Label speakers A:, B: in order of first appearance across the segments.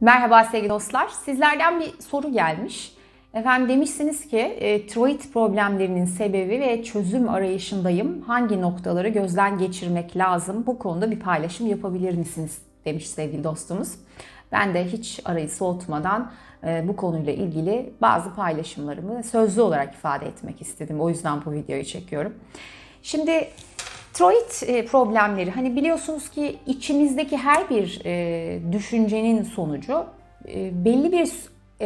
A: Merhaba sevgili dostlar. Sizlerden bir soru gelmiş. Efendim demişsiniz ki e, tiroid problemlerinin sebebi ve çözüm arayışındayım. Hangi noktaları gözden geçirmek lazım? Bu konuda bir paylaşım yapabilir misiniz? Demiş sevgili dostumuz. Ben de hiç arayı soğutmadan e, bu konuyla ilgili bazı paylaşımlarımı sözlü olarak ifade etmek istedim. O yüzden bu videoyu çekiyorum. Şimdi tiroid e, problemleri hani biliyorsunuz ki içimizdeki her bir e, düşüncenin sonucu e, belli bir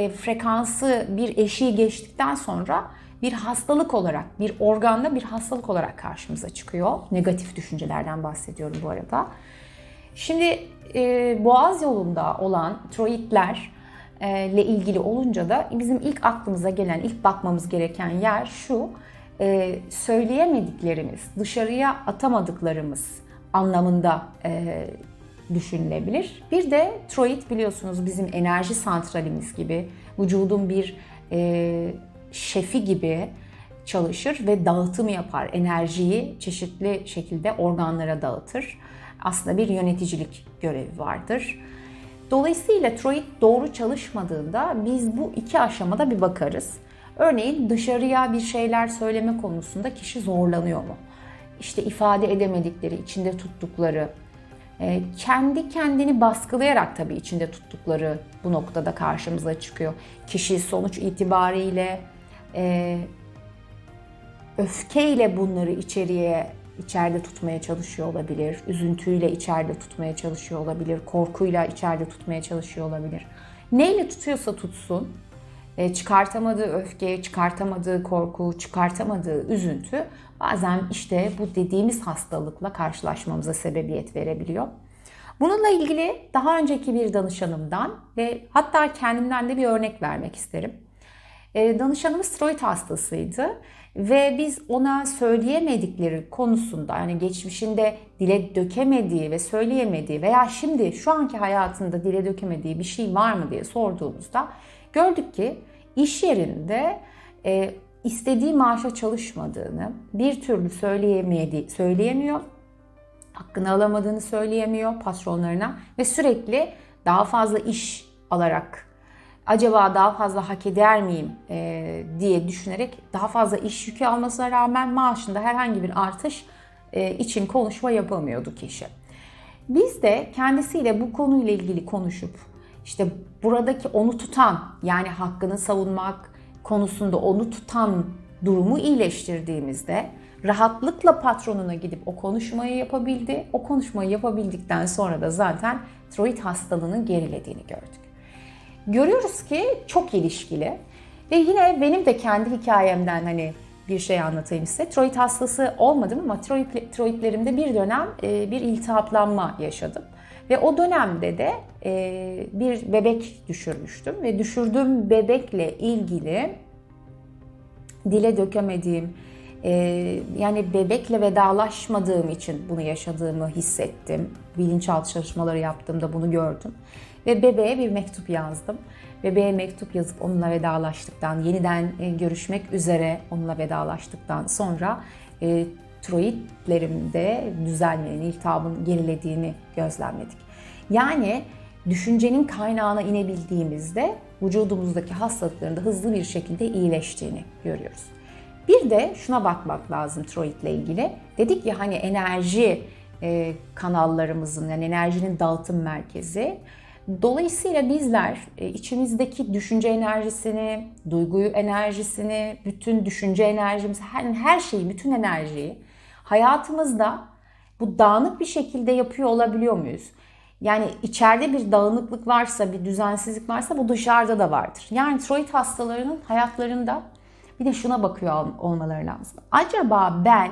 A: frekansı bir eşiği geçtikten sonra bir hastalık olarak, bir organda bir hastalık olarak karşımıza çıkıyor. Negatif düşüncelerden bahsediyorum bu arada. Şimdi boğaz yolunda olan tiroidler ile ilgili olunca da bizim ilk aklımıza gelen, ilk bakmamız gereken yer şu. E, söyleyemediklerimiz, dışarıya atamadıklarımız anlamında e, düşünülebilir. Bir de tiroid biliyorsunuz bizim enerji santralimiz gibi, vücudun bir e, şefi gibi çalışır ve dağıtım yapar. Enerjiyi çeşitli şekilde organlara dağıtır. Aslında bir yöneticilik görevi vardır. Dolayısıyla tiroid doğru çalışmadığında biz bu iki aşamada bir bakarız. Örneğin dışarıya bir şeyler söyleme konusunda kişi zorlanıyor mu? İşte ifade edemedikleri, içinde tuttukları, e, kendi kendini baskılayarak tabii içinde tuttukları bu noktada karşımıza çıkıyor. Kişi sonuç itibariyle e, öfkeyle bunları içeriye içeride tutmaya çalışıyor olabilir. Üzüntüyle içeride tutmaya çalışıyor olabilir. Korkuyla içeride tutmaya çalışıyor olabilir. Neyle tutuyorsa tutsun e, çıkartamadığı öfke, çıkartamadığı korku, çıkartamadığı üzüntü bazen işte bu dediğimiz hastalıkla karşılaşmamıza sebebiyet verebiliyor. Bununla ilgili daha önceki bir danışanımdan ve hatta kendimden de bir örnek vermek isterim. E, danışanımız tiroid hastasıydı ve biz ona söyleyemedikleri konusunda yani geçmişinde dile dökemediği ve söyleyemediği veya şimdi şu anki hayatında dile dökemediği bir şey var mı diye sorduğumuzda gördük ki iş yerinde e, istediği maaşa çalışmadığını, bir türlü söyleyemediği, söyleyemiyor, hakkını alamadığını söyleyemiyor patronlarına ve sürekli daha fazla iş alarak acaba daha fazla hak eder miyim e, diye düşünerek daha fazla iş yükü almasına rağmen maaşında herhangi bir artış e, için konuşma yapamıyordu kişi. Biz de kendisiyle bu konuyla ilgili konuşup işte buradaki onu tutan yani hakkını savunmak konusunda onu tutan durumu iyileştirdiğimizde rahatlıkla patronuna gidip o konuşmayı yapabildi. O konuşmayı yapabildikten sonra da zaten tiroid hastalığının gerilediğini gördük. Görüyoruz ki çok ilişkili ve yine benim de kendi hikayemden hani bir şey anlatayım size. Tiroid hastası olmadım ama tiroid, tiroidlerimde bir dönem e, bir iltihaplanma yaşadım. Ve o dönemde de e, bir bebek düşürmüştüm ve düşürdüğüm bebekle ilgili dile dökemediğim, e, yani bebekle vedalaşmadığım için bunu yaşadığımı hissettim. Bilinçaltı çalışmaları yaptığımda bunu gördüm. Ve bebeğe bir mektup yazdım. Bebeğe mektup yazıp onunla vedalaştıktan, yeniden e, görüşmek üzere onunla vedalaştıktan sonra e, tiroidlerimde düzelmenin, iltihabın gerilediğini gözlemledik. Yani düşüncenin kaynağına inebildiğimizde vücudumuzdaki hastalıkların da hızlı bir şekilde iyileştiğini görüyoruz. Bir de şuna bakmak lazım tiroid ile ilgili. Dedik ya hani enerji e, kanallarımızın yani enerjinin dağıtım merkezi. Dolayısıyla bizler e, içimizdeki düşünce enerjisini, duyguyu enerjisini, bütün düşünce enerjimizi, her, her şeyi, bütün enerjiyi hayatımızda bu dağınık bir şekilde yapıyor olabiliyor muyuz? Yani içeride bir dağınıklık varsa, bir düzensizlik varsa bu dışarıda da vardır. Yani tiroid hastalarının hayatlarında bir de şuna bakıyor olmaları lazım. Acaba ben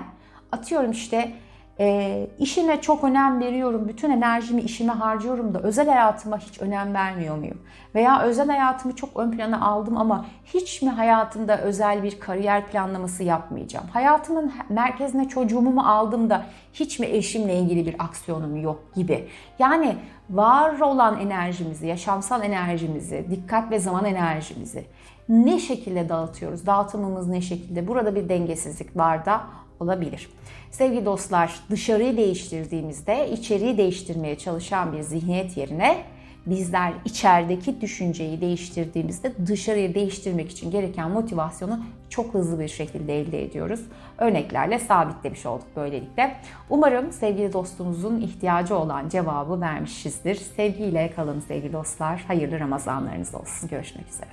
A: atıyorum işte e, işime çok önem veriyorum, bütün enerjimi işime harcıyorum da özel hayatıma hiç önem vermiyor muyum? Veya özel hayatımı çok ön plana aldım ama hiç mi hayatımda özel bir kariyer planlaması yapmayacağım? Hayatımın merkezine çocuğumu mu aldım da hiç mi eşimle ilgili bir aksiyonum yok gibi. Yani var olan enerjimizi, yaşamsal enerjimizi, dikkat ve zaman enerjimizi ne şekilde dağıtıyoruz? Dağıtımımız ne şekilde? Burada bir dengesizlik var da olabilir. Sevgili dostlar, dışarıyı değiştirdiğimizde içeriği değiştirmeye çalışan bir zihniyet yerine bizler içerideki düşünceyi değiştirdiğimizde dışarıya değiştirmek için gereken motivasyonu çok hızlı bir şekilde elde ediyoruz. Örneklerle sabitlemiş olduk böylelikle. Umarım sevgili dostumuzun ihtiyacı olan cevabı vermişizdir. Sevgiyle kalın sevgili dostlar. Hayırlı Ramazanlarınız olsun. Görüşmek üzere.